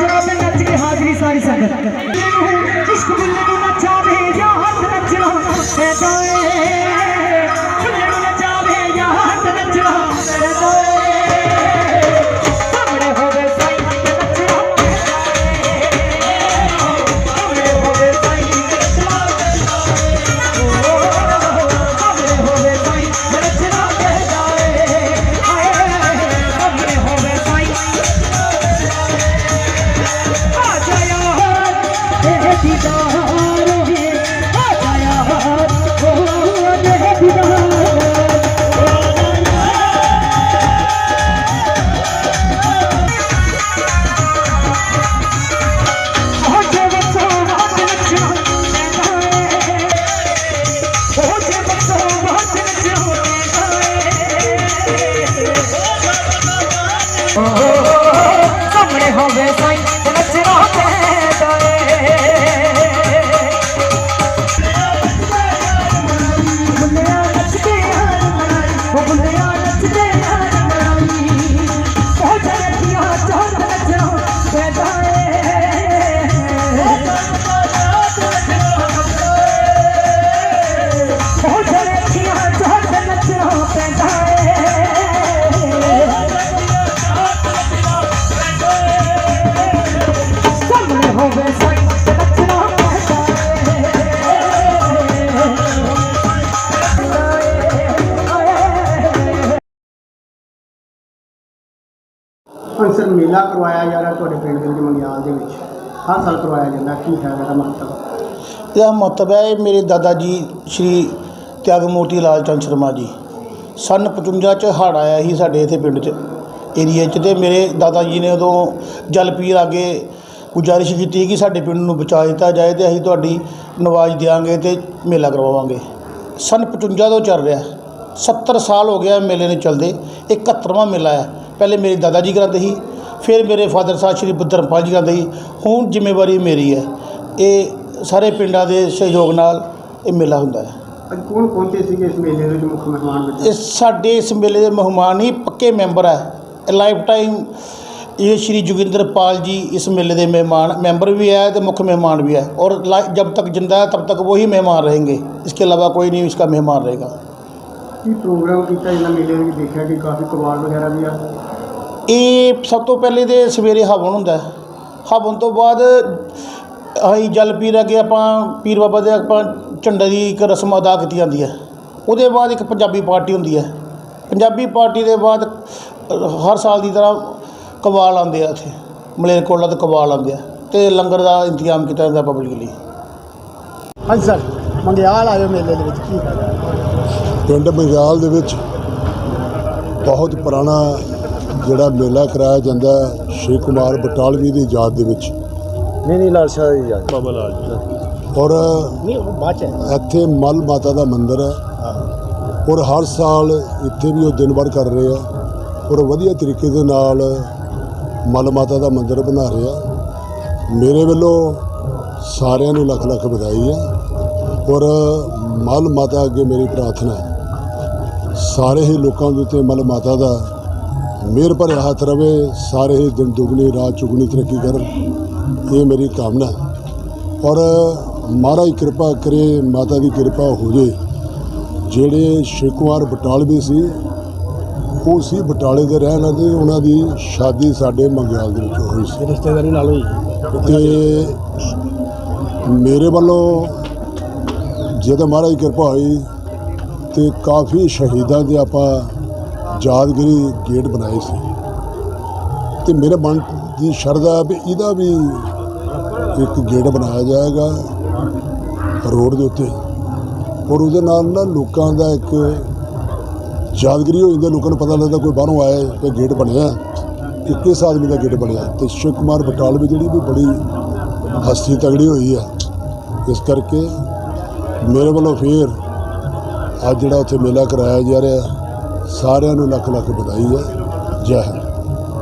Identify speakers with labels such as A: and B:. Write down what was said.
A: ਜਰਾ ਤੇ ਨੱਚ ਕੇ ਹਾਜ਼ਰੀ ਸਾਰੀ ਸੰਗਤ। ਨੂੰ ਨੱਚਾ ਦੇ ਜਾਂ ਹੱਥ ਨੱਚਣਾ ਐ ਤਾਂ Oh,
B: ਅਕਸਰ ਮੇਲਾ ਕਰਵਾਇਆ ਜਾ ਰਿਹਾ ਤੁਹਾਡੇ ਪਿੰਡ ਦੇ ਵਿੱਚ, ਮੰਗਿਆਲ ਦੇ ਵਿੱਚ। ਹਰ ਸਾਲ ਕਰਵਾਇਆ ਜਾਂਦਾ। ਕੀ ਹੈ ਇਹਦਾ ਮਹੱਤਵ?
C: ਇਹਦਾ ਮਹੱਤਵ ਹੈ ਇਹ ਮੇਰੇ ਦਾਦਾ ਜੀ, ਸ਼੍ਰੀ ਤਿਆਗਮੂਰਤੀ ਲਾਲ ਚੰਦ ਸ਼ਰਮਾ ਜੀ। ਸਨ 55 ਚ ਹੜ੍ਹ ਆਇਆ ਸੀ ਸਾਡੇ ਇੱਥੇ ਪਿੰਡ 'ਚ ਏਰੀਏ 'ਚ, ਤੇ ਮੇਰੇ ਦਾਦਾ ਜੀ ਨੇ ਉਦੋਂ ਜਲ ਪੀਰ ਅੱਗੇ ਗੁਜ਼ਾਰਿਸ਼ ਕੀਤੀ ਕਿ ਸਾਡੇ ਪਿੰਡ ਨੂੰ ਬਚਾ ਦਿੱਤਾ ਜਾਏ ਤੇ ਅਸੀਂ ਤੁਹਾਡੀ ਨਵਾਜ਼ ਦਿਆਂਗੇ ਤੇ ਮੇਲਾ ਕਰਵਾਵਾਂਗੇ। ਸਨ 55 ਤੋਂ ਚੱਲ ਰਿਹਾ। 70 ਸਾਲ ਹੋ ਗਿਆ ਮੇਲੇ ਨੂੰ ਚੱਲਦੇ। 71ਵਾਂ ਮੇਲਾ ਹੈ ਪਹਿਲੇ ਮੇਰੇ ਦਾਦਾ ਜੀ ਕਰਾਉਂਦੇ ਸੀ ਫਿਰ ਮੇਰੇ ਫਾਦਰ ਸਾਹਿਬ ਸ਼੍ਰੀ ਬੁੱਧਰਪਾਲ ਜੀ ਕਰਾਉਂਦੇ ਸੀ ਹੁਣ ਜ਼ਿੰਮੇਵਾਰੀ ਮੇਰੀ ਹੈ ਇਹ ਸਾਰੇ ਪਿੰਡਾਂ ਦੇ ਸਹਿਯੋਗ ਨਾਲ ਇਹ ਮੇਲਾ ਹੁੰਦਾ ਹੈ
B: ਅੱਜ ਕੌਣ ਪਹੁੰਚੇ ਸੀਗੇ ਇਸ ਮੇਲੇ ਦੇ ਵਿੱਚ ਮੁੱਖ ਮਹਿਮਾਨ
C: ਇਹ
B: ਵਿੱਚ
C: ਸਾਡੇ ਇਸ ਮੇਲੇ ਦੇ ਮਹਿਮਾਨ ਹੀ ਪੱਕੇ ਮੈਂਬਰ ਹੈ ਲਾਈਫ ਟਾਈਮ ਇਹ ਸ਼੍ਰੀ ਜੋਗਿੰਦਰ ਪਾਲ ਜੀ ਇਸ ਮੇਲੇ ਦੇ ਮਹਿਮਾਨ ਮੈਂਬਰ भी है तो मुख्य मेहमान भी है और ला- जब तक जिंदा है तब तक वही मेहमान रहेंगे इसके अलावा कोई नहीं इसका मेहमान रहेगा
B: ਕੀ ਪ੍ਰੋਗਰਾਮ ਕੀਤਾ ਇਹਨਾਂ ਮੇਲੇ ਵਿੱਚ ਦੇਖਿਆ ਕਿ ਕਾਫੀ ਕਵਾੜ ਵਗੈਰਾ ਵੀ ਆ?
C: ਇਹ ਸਭ ਤੋਂ ਪਹਿਲੇ ਤੇ ਸਵੇਰੇ ਹਵਨ ਹੁੰਦਾ। ਹੈ ਹਵਨ ਤੋਂ ਬਾਅਦ ਅਸੀਂ ਜਲ ਪੀਰ ਅੱਗੇ ਆਪਾਂ ਪੀਰ ਬਾਬਾ ਦੇ ਆਪਾਂ ਝੰਡੇ ਦੀ ਇੱਕ ਰਸਮ ਅਦਾ ਕੀਤੀ ਜਾਂਦੀ ਹੈ। ਉਹਦੇ ਬਾਅਦ ਇੱਕ ਪੰਜਾਬੀ ਪਾਰਟੀ ਹੁੰਦੀ ਹੈ। ਪੰਜਾਬੀ ਪਾਰਟੀ ਦੇ ਬਾਅਦ ਹਰ ਸਾਲ ਦੀ ਤਰ੍ਹਾਂ ਕਵਾਲ ਆਉਂਦੇ ਆ ਇੱਥੇ ਮਲੇਰਕੋਟਲਾ ਤੋਂ ਕਵਾਲ ਆਉਂਦੇ ਆ ਤੇ ਲੰਗਰ ਦਾ ਇੰਤਜ਼ਾਮ ਕੀਤਾ ਜਾਂਦਾ ਪਬਲਿਕ ਲਈ।
B: ਹਾਂਜੀ ਸਰ ਮੰਗਿਆਲ ਆਇਓ ਮੇਲੇ ਦੇ ਵਿੱਚ ਕੀ ਹੈ
D: ਪਿੰਡ ਬੰਗਾਲ ਦੇ ਵਿੱਚ ਬਹੁਤ ਪੁਰਾਣਾ ਜਿਹੜਾ ਮੇਲਾ ਕਰਾਇਆ ਜਾਂਦਾ ਹੈ ਸ਼੍ਰੀ ਕੁਮਾਰ ਬਟਾਲਵੀ ਦੀ ਯਾਦ ਦੇ ਵਿੱਚ।
B: ਨਹੀਂ ਨਹੀਂ ਲਾਲ ਸ਼ਾਹ ਜੀ ਬਾਬਾ ਲਾਲ
D: ਔਰ
B: ਨਹੀਂ ਉਹ ਬਾਅਦ ਹੈ।
D: ਇੱਥੇ ਮਲ ਮਾਤਾ ਦਾ ਮੰਦਿਰ ਹੈ। ਔਰ ਹਰ ਸਾਲ ਇੱਥੇ ਵੀ ਉਹ ਦਿਨ ਭਰ ਕਰ ਰਹੇ ਆ। ਔਰ ਵਧੀਆ ਤਰੀਕੇ ਦੇ ਨਾਲ ਮਲ ਮਾਤਾ ਦਾ ਮੰਦਿਰ ਬਣਾ ਰਹੇ ਆ। ਮੇਰੇ ਵੱਲੋਂ ਸਾਰਿਆਂ ਨੂੰ ਲੱਖ ਲੱਖ ਵਧਾਈ ਹੈ। ਔਰ ਮਲ ਮਾਤਾ ਅੱਗੇ ਮੇਰੀ ਪ੍ਰਾਰਥਨਾ ਹੈ। ਸਾਰੇ ਹੀ ਲੋਕਾਂ ਦੇ ਉੱਤੇ ਮਲ ਮਾਤਾ ਦਾ ਮਿਹਰ ਭਰਿਆ ਹੱਥ ਰਵੇ ਸਾਰੇ ਹੀ ਦਿਨ ਦੁਗਣੀ ਰਾਤ ਚੁਗਣੀ ਤਰੱਕੀ ਕਰਨ ਇਹ ਮੇਰੀ ਕਾਮਨਾ ਹੈ। ਔਰ ਮਹਾਰਾਜ ਕਿਰਪਾ ਕਰੇ ਮਾਤਾ ਦੀ ਕਿਰਪਾ ਹੋ ਜੇ। ਜਿਹੜੇ ਸ਼ਿਕਵਾਰ ਬਟਾਲਵੀ ਸੀ ਉਹ ਸੀ ਬਟਾਲੇ ਦੇ ਰਹਿਣ ਵਾਲੇ ਉਹਨਾਂ ਦੀ ਸ਼ਾਦੀ ਸਾਡੇ ਮੰਗਿਆਲ ਦੇ ਵਿੱਚ ਹੋਈ ਸੀ।
B: ਰਿਸ਼ਤੇਦਾਰੀ ਨਾਲ ਹੋਈ?
D: ਤੇ ਮੇਰੇ ਵੱਲੋਂ ਜਦੋਂ ਮਹਾਰਾਜ ਕਿਰਪਾ ਹੋਈ ਤੇ ਕਾਫੀ ਸ਼ਹੀਦਾਂ ਦੇ ਆਪਾਂ ਯਾਦਗਰੀ ਗੇਟ ਬਣਾਏ ਸੀ। ਤੇ ਮੇਰੇ ਮਨ ਦੀ ਸ਼ਰਧਾ ਵੀ ਇਹਦਾ ਵੀ ਇੱਕ ਗੇਟ ਬਣਾਇਆ ਜਾਏਗਾ ਰੋਡ ਦੇ ਉੱਤੇ। ਔਰ ਉਹਦੇ ਨਾਲ ਨਾ ਲੋਕਾਂ ਦਾ ਇੱਕ ਯਾਦਗਰੀ ਹੋ ਜਾਂਦੀ ਲੋਕਾਂ ਨੂੰ ਪਤਾ ਲੱਗਦਾ ਕੋਈ ਬਾਹਰੋਂ ਆਇਆ ਹੈ ਤੇ ਗੇਟ ਬਣਿਆ ਕਿ ਕਿਸ ਆਦਮੀ ਦਾ ਗੇਟ ਬਣਿਆ ਤੇ ਸ਼ਿਵ ਕੁਮਾਰ ਬਟਾਲਵੀ ਜਿਹੜੀ ਵੀ ਬੜੀ ਹਸਤੀ ਤਗੜੀ ਹੋਈ ਹੈ। ਇਸ ਕਰਕੇ ਮੇਰੇ ਵੱਲੋਂ ਫੇਰ ਅੱਜ ਜਿਹੜਾ ਉੱਥੇ ਮੇਲਾ ਕਰਾਇਆ ਜਾ ਰਿਹਾ, ਸਾਰਿਆਂ ਨੂੰ ਲੱਖ ਲੱਖ ਵਧਾਈ ਹੈ। ਜੈ ਹਿੰਦ।